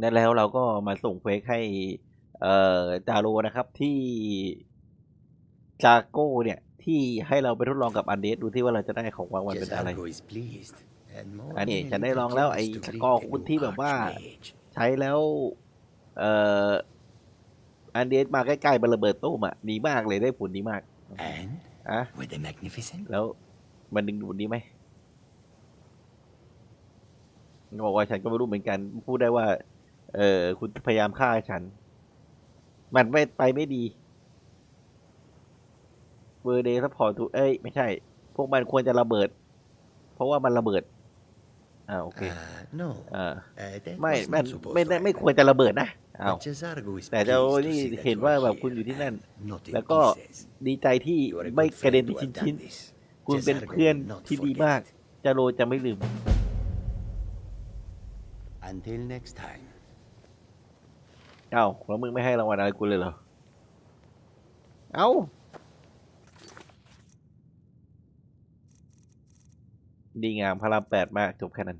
นั่นแล้วเราก็มาส่งเควกให้เอ่อจาโรนะครับที่จากโก้เนี่ย ที่ให้เราไปทดลองกับอันเดสดูที่ว่าเราจะได้ของรางวัลเป็นอะไร Jazargo is pleased. And more อันนี้ than a ฉันได้ little ลองแล้ว curious ไอ้ to ส greet กอร์ the คุณ new ที่แบบว่า Archmage. ใช้แล้ว เอ่ออันเดสมาใกล้ๆมันระเบิดตู้มอะดีมากเลยได้ผลดีมาก And อะ were they magnificent? แล้วมันดึงดูดดีไหมบอกว่าฉันก็ไม่รู้เหมือนกัน พูดได้ว่า เออ คุณพยายามฆ่าฉัน มันไม่ไปไม่ดีเบอร์เดย์ซัพพอร์ตเอ้ย ไม่ใช่ พวกมันควรจะระเบิด เพราะว่ามันระเบิดอ่าโอเค Uh, no. อ่า Uh, that ไม่ was ไม่ not supposed ไม่ to ได้ไม่ happen. ควรจะระเบิดนะอ้าว But Jazargo is แต่เจ้า pleased to นี่ see that เห็น you ว่า are แบบคุณ here อยู่ที่นั่น and not in แล้วก็ pieces. ดีใจที่ You are a ไม่ good กระเด็น friend เป็น to have ชิ้น done this. ๆคุณเป็น Jazargo เพื่อน will not ที่ดี forget มาก it. จาโรจะไม่ลืม Until next time. เอ้าแล้วมึงไม่ให้รางวัลอะไรกูเลยเหรอ เอ้า ดีงามพระรามแปดมากจบแค่นั้น